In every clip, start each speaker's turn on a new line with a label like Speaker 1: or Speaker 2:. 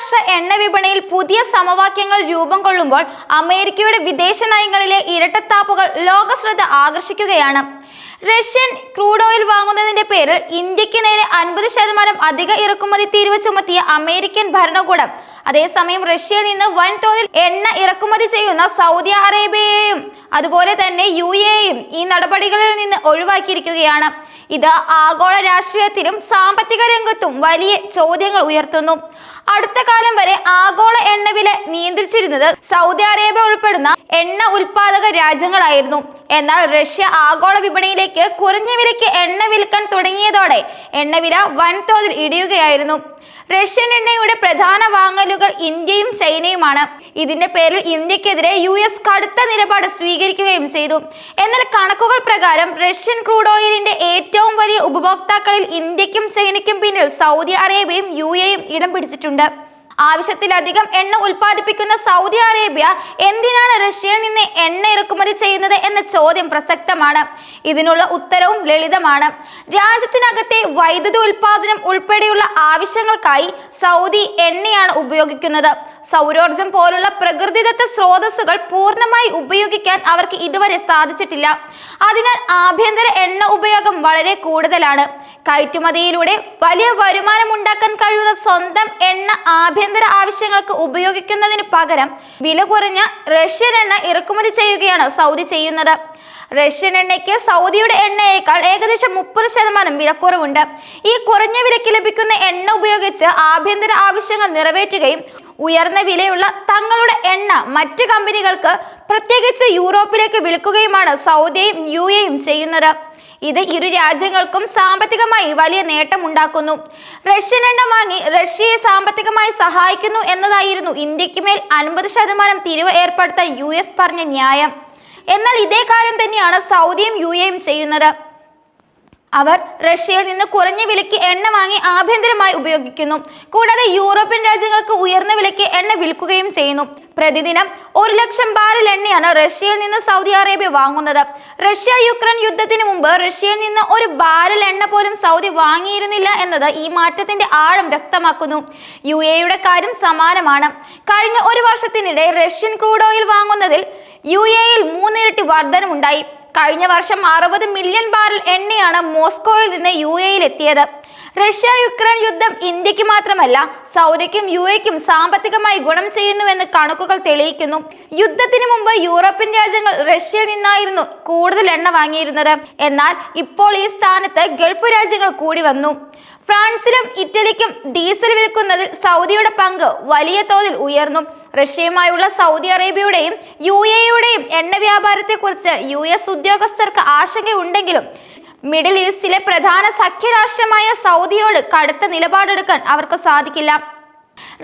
Speaker 1: അന്താരാഷ്ട്ര എണ്ണ വിപണിയിൽ പുതിയ സമവാക്യങ്ങൾ രൂപം കൊള്ളുമ്പോൾ അമേരിക്കയുടെ വിദേശ നയങ്ങളിലെ ഇരട്ടത്താപ്പുകൾ ലോകശ്രദ്ധ ആകർഷിക്കുകയാണ്. റഷ്യൻ ക്രൂഡ് ഓയിൽ വാങ്ങുന്നതിന്റെ പേരിൽ ഇന്ത്യയ്ക്ക് നേരെ അൻപത് ശതമാനം അധിക ഇറക്കുമതി തീരുവ ചുമത്തിയ അമേരിക്കൻ ഭരണകൂടം. അതേസമയം റഷ്യയിൽ നിന്ന് വൻതോതിൽ എണ്ണ ഇറക്കുമതി ചെയ്യുന്ന സൗദി അറേബ്യയെയും അതുപോലെ തന്നെ യു എയും ഈ നടപടികളിൽ നിന്ന് ഒഴിവാക്കിയിരിക്കുകയാണ്. ഇത് ആഗോള രാഷ്ട്രീയത്തിലും സാമ്പത്തിക രംഗത്തും വലിയ ചോദ്യങ്ങൾ ഉയർത്തുന്നു. അടുത്ത കാലം വരെ ആഗോള എണ്ണവില നിയന്ത്രിച്ചിരുന്നത് സൗദി അറേബ്യ ഉൾപ്പെടുന്ന എണ്ണ ഉൽപാദക രാജ്യങ്ങളായിരുന്നു. എന്നാൽ റഷ്യ ആഗോള വിപണിയിലേക്ക് കുറഞ്ഞ വിലയ്ക്ക് എണ്ണ വിൽക്കാൻ തുടങ്ങിയതോടെ എണ്ണവില വൻതോതിൽ ഇടിയുകയായിരുന്നു. റഷ്യൻ എണ്ണയുടെ പ്രധാന വാങ്ങലുകൾ ഇന്ത്യയും ചൈനയുമാണ്. ഇതിന്റെ പേരിൽ ഇന്ത്യക്കെതിരെ യു എസ് കടുത്ത നിലപാട് സ്വീകരിക്കുകയും ചെയ്തു. എന്നാൽ കണക്കുകൾ പ്രകാരം റഷ്യൻ ക്രൂഡ് ഓയിലിന്റെ ഏറ്റവും ഉപഭോക്താക്കളിൽ ഇന്ത്യക്കും ചൈനയ്ക്കും പിന്നിൽ സൗദി അറേബ്യയും യു എയും ഇടം പിടിച്ചിട്ടുണ്ട്. ആവശ്യത്തിലധികം എണ്ണ ഉൽപ്പാദിപ്പിക്കുന്ന സൗദി അറേബ്യ എന്തിനാണ് റഷ്യയിൽ നിന്ന് എണ്ണ ഇറക്കുമതി ചെയ്യുന്നത് എന്ന ചോദ്യം പ്രസക്തമാണ്. ഇതിനുള്ള ഉത്തരവും ലളിതമാണ്. രാജ്യത്തിനകത്തെ വൈദ്യുതി ഉൽപാദനം ഉൾപ്പെടെയുള്ള ആവശ്യങ്ങൾക്കായി സൗദി എണ്ണയാണ് ഉപയോഗിക്കുന്നത്. സൗരോർജം പോലുള്ള പ്രകൃതിദത്ത സ്രോതസ്സുകൾ പൂർണമായി ഉപയോഗിക്കാൻ അവർക്ക് ഇതുവരെ സാധിച്ചിട്ടില്ല. അതിനാൽ ആഭ്യന്തര എണ്ണ ഉപയോഗം വളരെ കൂടുതലാണ്. കയറ്റുമതിയിലൂടെ വലിയ വരുമാനം ഉണ്ടാക്കാൻ കഴിയുന്ന സ്വന്തം എണ്ണ ആഭ്യന്തര ആവശ്യങ്ങൾക്ക് ഉപയോഗിക്കുന്നതിന് പകരം വില കുറഞ്ഞ റഷ്യൻ എണ്ണ ഇറക്കുമതി ചെയ്യുകയാണ് സൗദി ചെയ്യുന്നത്. റഷ്യൻ എണ്ണയ്ക്ക് സൗദിയുടെ എണ്ണയേക്കാൾ ഏകദേശം മുപ്പത് ശതമാനം വിലക്കുറവുണ്ട് ഈ കുറഞ്ഞ വിലയ്ക്ക് ലഭിക്കുന്ന എണ്ണ ഉപയോഗിച്ച് ആഭ്യന്തര ആവശ്യങ്ങൾ നിറവേറ്റുകയും ഉയർന്ന വിലയുള്ള തങ്ങളുടെ എണ്ണ മറ്റ് കമ്പനികൾക്ക് പ്രത്യേകിച്ച് യൂറോപ്പിലേക്ക് വിൽക്കുകയുമാണ് സൗദിയും യു എയും ചെയ്യുന്നത്. ഇത് ഇരു രാജ്യങ്ങൾക്കും സാമ്പത്തികമായി വലിയ നേട്ടമുണ്ടാക്കുന്നു. റഷ്യൻ എണ്ണ വാങ്ങി റഷ്യയെ സാമ്പത്തികമായി സഹായിക്കുന്നു എന്നതായിരുന്നു ഇന്ത്യയ്ക്ക് മേൽ അൻപത് ശതമാനം തിരിവ് ഏർപ്പെടുത്താൻ യു എസ് പറഞ്ഞ ന്യായം. എന്നാൽ ഇതേ കാര്യം തന്നെയാണ് സൗദിയും യു എയും ചെയ്യുന്നത്. അവർ റഷ്യയിൽ നിന്ന് കുറഞ്ഞ വിലയ്ക്ക് എണ്ണ വാങ്ങി ആഭ്യന്തരമായി ഉപയോഗിക്കുന്നു. കൂടാതെ യൂറോപ്യൻ രാജ്യങ്ങൾക്ക് ഉയർന്ന വിലയ്ക്ക് എണ്ണ വിൽക്കുകയും ചെയ്യുന്നു. പ്രതിദിനം ഒരു ലക്ഷം ബാരൽ എണ്ണയാണ് റഷ്യയിൽ നിന്ന് സൗദി അറേബ്യ വാങ്ങുന്നത്. റഷ്യ യുക്രൈൻ യുദ്ധത്തിന് മുമ്പ് റഷ്യയിൽ നിന്ന് ഒരു ബാരൽ എണ്ണ പോലും സൗദി വാങ്ങിയിരുന്നില്ല എന്നത് ഈ മാറ്റത്തിന്റെ ആഴം വ്യക്തമാക്കുന്നു. യു എയുടെ കാര്യം സമാനമാണ്. കഴിഞ്ഞ ഒരു വർഷത്തിനിടെ റഷ്യൻ ക്രൂഡ് ഓയിൽ വാങ്ങുന്നതിൽ യു എയിൽ മൂന്നിരട്ടി വർധനമുണ്ടായി. കഴിഞ്ഞ വർഷം അറുപത് മില്യൺ ബാരൽ എണ്ണയാണ് മോസ്കോയിൽ നിന്ന് യു എയിൽ എത്തിയത്. റഷ്യ യുക്രൈൻ യുദ്ധം ഇന്ത്യയ്ക്ക് മാത്രമല്ല സൗദിക്കും യു എക്കും സാമ്പത്തികമായി ഗുണം ചെയ്യുന്നുവെന്ന് കണക്കുകൾ തെളിയിക്കുന്നു. യുദ്ധത്തിന് മുമ്പ് യൂറോപ്യൻ രാജ്യങ്ങൾ റഷ്യയിൽ നിന്നായിരുന്നു കൂടുതൽ എണ്ണ വാങ്ങിയിരുന്നത്. എന്നാൽ ഇപ്പോൾ ഈ സ്ഥാനത്ത് ഗൾഫ് രാജ്യങ്ങൾ കൂടി വന്നു. ഫ്രാൻസിലും ഇറ്റലിക്കും ഡീസൽ വിൽക്കുന്നതിൽ സൗദിയുടെ പങ്ക് വലിയ തോതിൽ ഉയർന്നു. റഷ്യയുമായുള്ള സൗദി അറേബ്യയുടെയും യു എയുടെയും എണ്ണ വ്യാപാരത്തെക്കുറിച്ച് യു എസ് ഉദ്യോഗസ്ഥർക്ക് ആശങ്കയുണ്ടെങ്കിലും മിഡിൽ ഈസ്റ്റിലെ പ്രധാന സഖ്യരാഷ്ട്രമായ സൗദിയോട് കടുത്ത നിലപാടെടുക്കാൻ അവർക്ക് സാധിക്കില്ല.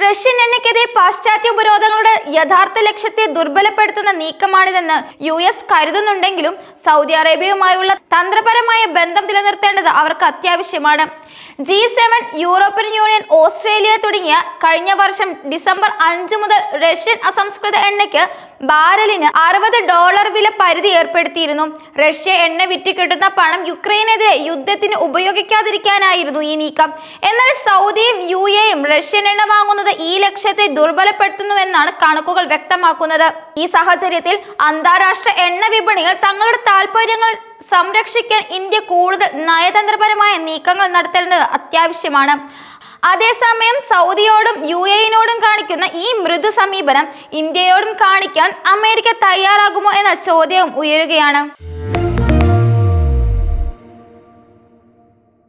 Speaker 1: റഷ്യൻ എണ്ണയ്ക്കെതിരെ പാശ്ചാത്യ ഉപരോധങ്ങളുടെ യഥാർത്ഥ ലക്ഷ്യത്തെ ദുർബലപ്പെടുത്തുന്ന നീക്കമാണിതെന്ന് യു എസ് കരുതുന്നുണ്ടെങ്കിലും സൗദി അറേബ്യയുമായുള്ള തന്ത്രപരമായ ബന്ധം നിലനിർത്തേണ്ടത് അവർക്ക് അത്യാവശ്യമാണ്. G seven European Union Australia തുടങ്ങിയ കഴിഞ്ഞ വർഷം ഡിസംബർ അഞ്ച് മുതൽ റഷ്യൻ അസംസ്കൃത എണ്ണയ്ക്ക് ബാരലിന് അറുപത് ഡോളർ വില പരിധി ഏർപ്പെടുത്തിയിരുന്നു. റഷ്യ എണ്ണ വിറ്റ് കിട്ടുന്ന പണം യുക്രൈനെതിരെ യുദ്ധത്തിന് ഉപയോഗിക്കാതിരിക്കാനായിരുന്നു ഈ നീക്കം. എന്നാൽ സൗദിയും യു എയും റഷ്യൻ എണ്ണ വാങ്ങുന്നത് ഈ ലക്ഷ്യത്തെ ദുർബലപ്പെടുത്തുന്നുവെന്നാണ് കണക്കുകൾ വ്യക്തമാക്കുന്നത്. ഈ സാഹചര്യത്തിൽ അന്താരാഷ്ട്ര എണ്ണ വിപണികൾ തങ്ങളുടെ താൽപര്യങ്ങൾ സംരക്ഷിക്കാൻ ഇന്ത്യ കൂടുതൽ നയതന്ത്രപരമായ നീക്കങ്ങൾ നടത്തേണ്ടത് അത്യാവശ്യമാണ്. അതേസമയം സൗദിയോടും യു എയിനോടും കാണിക്കുന്ന ഈ മൃദു സമീപനം ഇന്ത്യയോടും കാണിക്കാൻ അമേരിക്ക തയ്യാറാകുമോ എന്ന ചോദ്യവും ഉയരുകയാണ്.